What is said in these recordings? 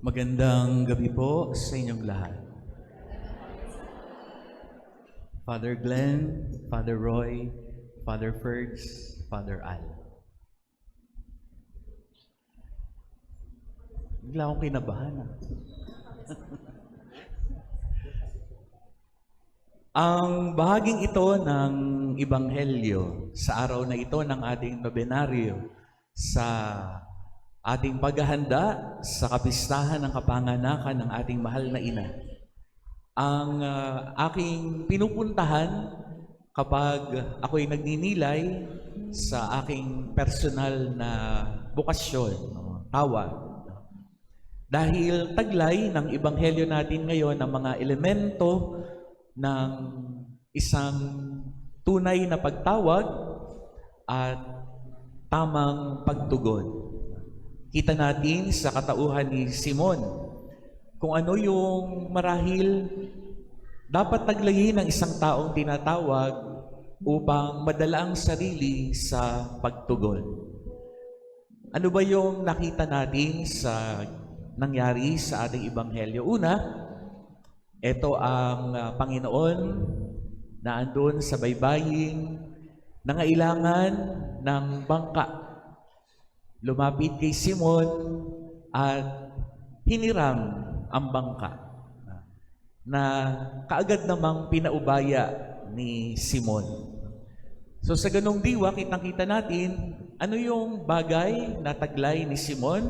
Magandang gabi po sa inyong lahat. Father Glenn, Father Roy, Father Fergs, Father Al. Bigla akong kinabahan ah. Ang bahaging ito ng Ibanghelyo sa araw na ito ng ating nobenaryo sa ating paghahanda sa kapistahan ng kapanganakan ng ating mahal na ina. Ang ah, aking pinupuntahan kapag ako'y nagninilay sa aking personal na bukasyon, no, tawag. Dahil taglay ng Ibanghelyo natin ngayon ang mga elemento ng isang tunay na pagtawag at tamang pagtugon. Kita natin sa katauhan ni Simon kung ano yung marahil dapat taglayin ng isang taong tinatawag upang madala ang sarili sa pagtugon. Ano ba yung nakita natin sa nangyari sa ating Ibanghelyo? Una, ito ang ah, Panginoon na andun sa baybaying nangailangan ng bangka. Lumapit kay Simon at hiniram ang bangka na kaagad namang pinaubaya ni Simon. So sa ganong diwa, kitang-kita natin ano yung bagay na taglay ni Simon,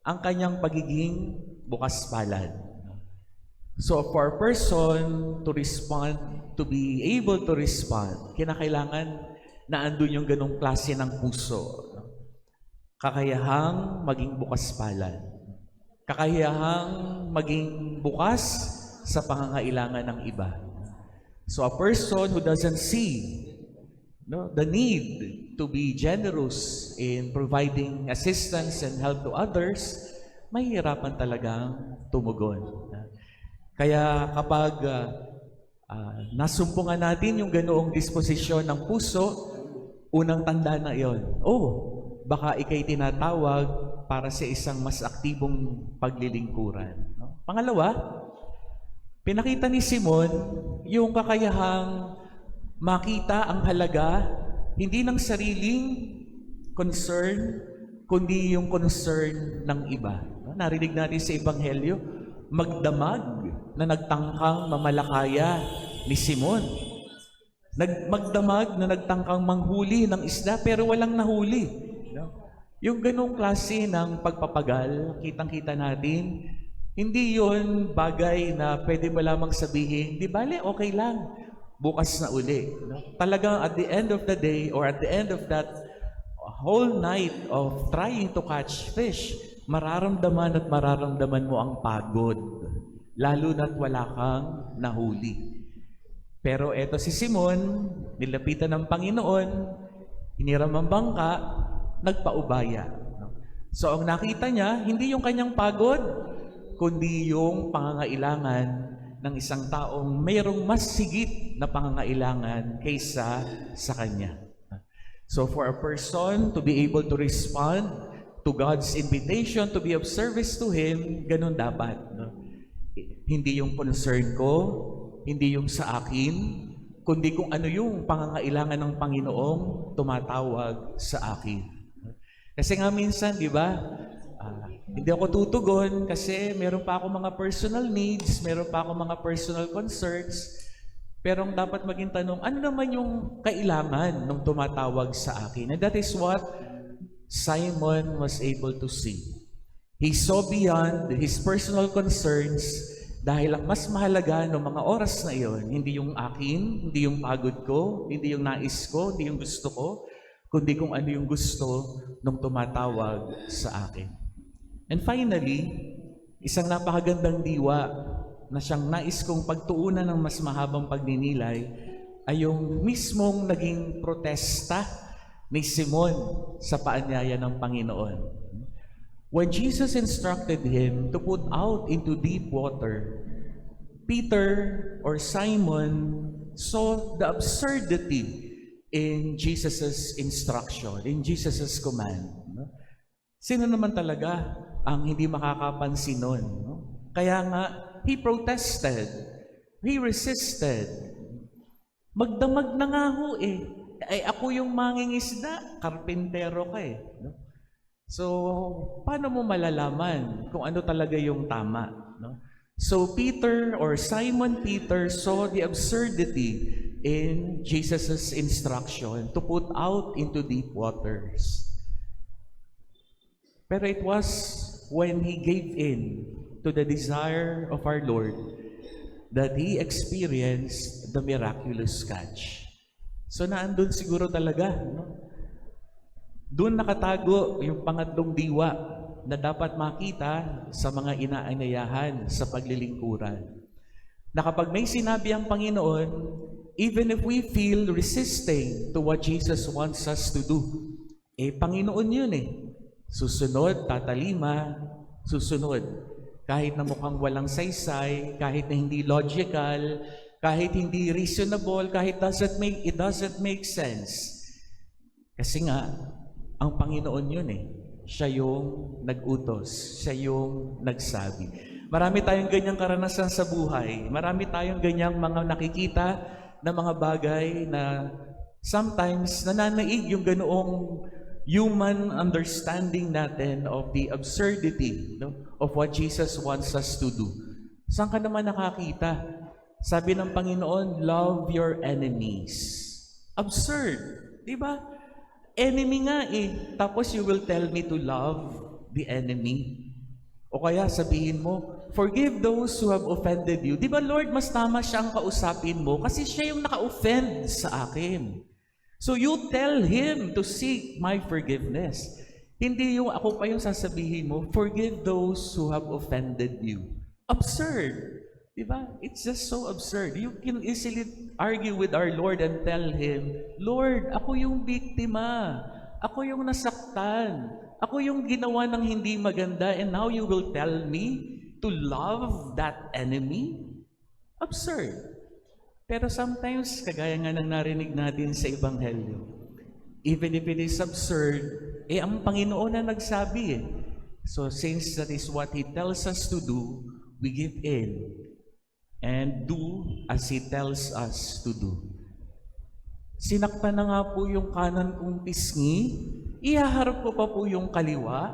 ang kanyang pagiging bukas palad. So for a person to respond, to be able to respond, kinakailangan na andun yung ganong klase ng puso. Kakayahang maging bukas palad. Kakayahang maging bukas sa pangangailangan ng iba. So a person who doesn't see no, the need to be generous in providing assistance and help to others, mahihirapan talagang tumugon. Kaya kapag ah, ah, nasumpungan natin yung ganoong disposisyon ng puso, unang tanda na yon. Oh, baka ikay tinatawag para sa isang mas aktibong paglilingkuran. no? Pangalawa, pinakita ni Simon yung kakayahang makita ang halaga hindi ng sariling concern, kundi yung concern ng iba. Narinig natin sa Ebanghelyo, magdamag na nagtangkang mamalakaya ni Simon. Nag magdamag na nagtangkang manghuli ng isda pero walang nahuli. Yung ganong klase ng pagpapagal, kitang-kita natin, hindi yon bagay na pwede mo lamang sabihin, di bale, okay lang, bukas na uli. No? Talagang at the end of the day or at the end of that whole night of trying to catch fish, mararamdaman at mararamdaman mo ang pagod, lalo na't wala kang nahuli. Pero eto si Simon, nilapitan ng Panginoon, hiniram ang bangka, nagpaubaya. So ang nakita niya, hindi yung kanyang pagod, kundi yung pangangailangan ng isang taong mayroong mas sigit na pangangailangan kaysa sa kanya. So for a person to be able to respond to God's invitation to be of service to Him, ganun dapat. No? Hindi yung concern ko, hindi yung sa akin, kundi kung ano yung pangangailangan ng Panginoong tumatawag sa akin. Kasi nga minsan, di ba, ah, hindi ako tutugon kasi meron pa ako mga personal needs, meron pa ako mga personal concerns, pero ang dapat maging tanong, ano naman yung kailangan ng tumatawag sa akin? And that is what Simon was able to see. He saw beyond his personal concerns dahil ang mas mahalaga ng mga oras na iyon, hindi yung akin, hindi yung pagod ko, hindi yung nais ko, hindi yung gusto ko, kundi kung ano yung gusto ng tumatawag sa akin. And finally, isang napakagandang diwa na siyang nais kong pagtuunan ng mas mahabang pagninilay ay yung mismong naging protesta ni Simon sa paanyaya ng Panginoon. When Jesus instructed him to put out into deep water, Peter or Simon saw the absurdity in Jesus' instruction, in Jesus' command. no? Sino naman talaga ang hindi makakapansin nun. No? Kaya nga, he protested. He resisted. Magdamag na nga ho eh. Ay ako yung mangingisda, karpintero ka eh. No? So, paano mo malalaman kung ano talaga yung tama? No? So, Peter or Simon Peter saw the absurdity in Jesus' instruction to put out into deep waters. Pero it was when he gave in to the desire of our Lord that he experienced the miraculous catch. So naandun siguro talaga, no? Doon nakatago yung pangatlong diwa na dapat makita sa mga inaanyayahan sa paglilingkuran. Na kapag may sinabi ang Panginoon, even if we feel resisting to what Jesus wants us to do, eh Panginoon yun eh. Susunod, tatalima, susunod. Kahit na mukhang walang saysay, kahit na hindi logical, kahit hindi reasonable, kahit doesn't make, it doesn't make sense. Kasi nga, ang Panginoon yun eh. Siya yung nag-utos. Siya yung nagsabi. Marami tayong ganyang karanasan sa buhay. Marami tayong ganyang mga nakikita na mga bagay na sometimes nananaig yung ganoong human understanding natin of the absurdity no, of what Jesus wants us to do. Saan ka naman nakakita? Sabi ng Panginoon, love your enemies. Absurd. Di ba? Enemy nga eh. Tapos you will tell me to love the enemy. O kaya sabihin mo, forgive those who have offended you. Di ba Lord, mas tama siyang kausapin mo kasi siya yung naka-offend sa akin. So you tell him to seek my forgiveness. Hindi yung ako pa yung sasabihin mo, forgive those who have offended you. Absurd. Di ba? It's just so absurd. You can easily argue with our Lord and tell Him, Lord, ako yung biktima. Ako yung nasaktan. Ako yung ginawa ng hindi maganda and now you will tell me to love that enemy? Absurd. Pero sometimes, kagaya nga ng narinig natin sa Ebanghelyo, even if it is absurd, eh ang Panginoon na nagsabi eh. So since that is what He tells us to do, we give in and do as He tells us to do. Sinaktan na nga po yung kanan kong pisngi, ihaharap ko pa po yung kaliwa,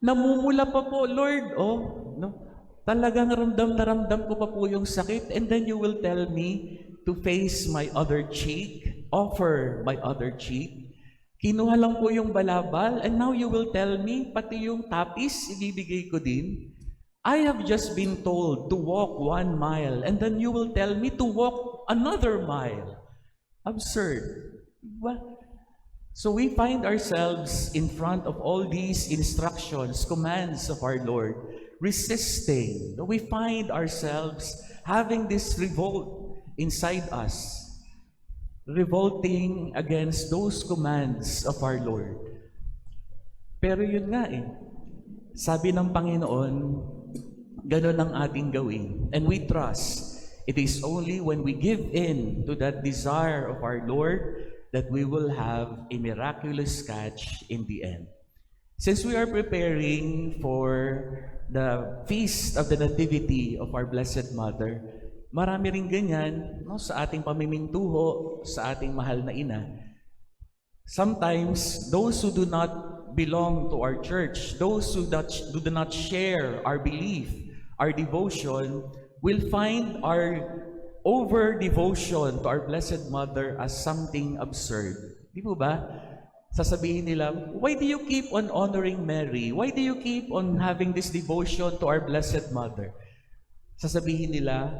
namumula pa po, Lord, oh, no? Talagang ramdam na ramdam ko pa po yung sakit and then you will tell me to face my other cheek, offer my other cheek. Kinuha lang po yung balabal and now you will tell me, pati yung tapis, ibibigay ko din. I have just been told to walk one mile and then you will tell me to walk another mile. Absurd. Diba? So we find ourselves in front of all these instructions, commands of our Lord, resisting. We find ourselves having this revolt inside us, revolting against those commands of our Lord. Pero yun nga eh, sabi ng Panginoon, ganun ang ating gawin. And we trust it is only when we give in to that desire of our Lord that we will have a miraculous catch in the end. Since we are preparing for the feast of the Nativity of our Blessed Mother, marami rin ganyan no, sa ating pamimintuho, sa ating mahal na ina. Sometimes, those who do not belong to our church, those who do not share our belief, our devotion, will find our over devotion to our Blessed Mother as something absurd. Di po ba? Sasabihin nila, why do you keep on honoring Mary? Why do you keep on having this devotion to our Blessed Mother? Sasabihin nila,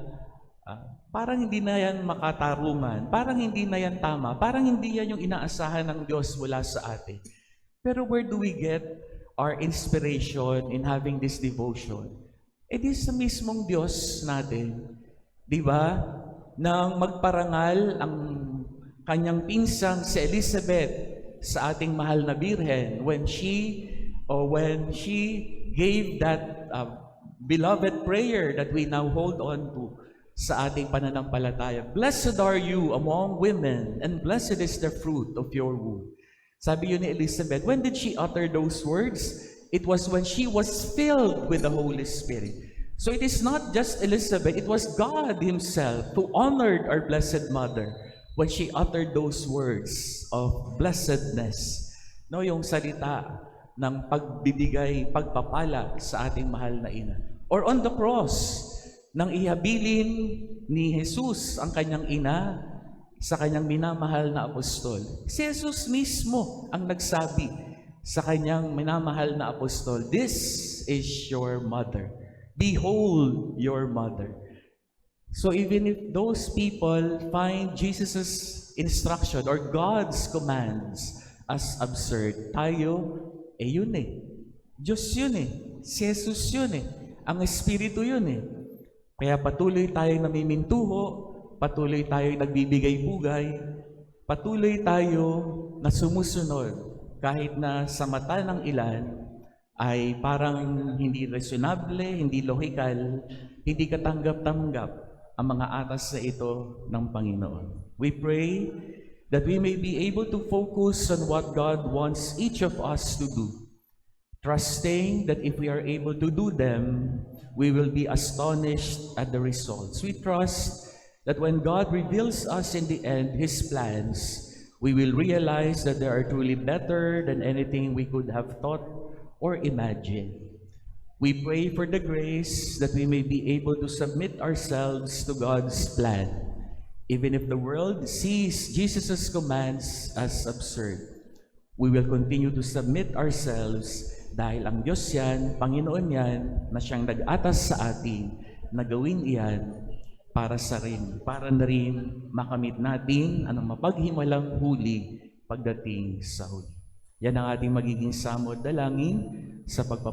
ah, parang hindi na yan makatarungan, parang hindi na yan tama, parang hindi yan yung inaasahan ng Diyos mula sa atin. Pero where do we get our inspiration in having this devotion? Eh di sa mismong Diyos natin. Di ba? Nang magparangal ang kanyang pinsang si Elizabeth sa ating mahal na birhen when she or when she gave that uh, beloved prayer that we now hold on to sa ating pananampalataya. Blessed are you among women and blessed is the fruit of your womb. Sabi yun ni Elizabeth, when did she utter those words? It was when she was filled with the Holy Spirit. So it is not just Elizabeth, it was God Himself who honored our Blessed Mother when she uttered those words of blessedness. No, yung salita ng pagbibigay, pagpapala sa ating mahal na ina. Or on the cross, nang ihabilin ni Jesus ang kanyang ina sa kanyang minamahal na apostol. Si Jesus mismo ang nagsabi sa kanyang minamahal na apostol, This is your mother. Behold your mother. So even if those people find Jesus' instruction or God's commands as absurd, tayo, eh yun eh. Diyos yun eh. Si Jesus yun eh. Ang Espiritu yun eh. Kaya patuloy tayong namimintuho, patuloy tayong nagbibigay bugay, patuloy tayo na sumusunod kahit na sa mata ng ilan ay parang hindi reasonable, hindi logical, hindi katanggap-tanggap ang mga atas na ito ng Panginoon. We pray that we may be able to focus on what God wants each of us to do trusting that if we are able to do them, we will be astonished at the results. We trust that when God reveals us in the end His plans, we will realize that they are truly better than anything we could have thought or imagined. We pray for the grace that we may be able to submit ourselves to God's plan, even if the world sees Jesus' commands as absurd. We will continue to submit ourselves dahil ang Diyos yan, Panginoon yan, na siyang nag-atas sa atin na gawin iyan para sa rin, para na rin makamit natin ang mapaghimalang huli pagdating sa huli. Yan ang ating magiging samod dalangin sa pagpapalagay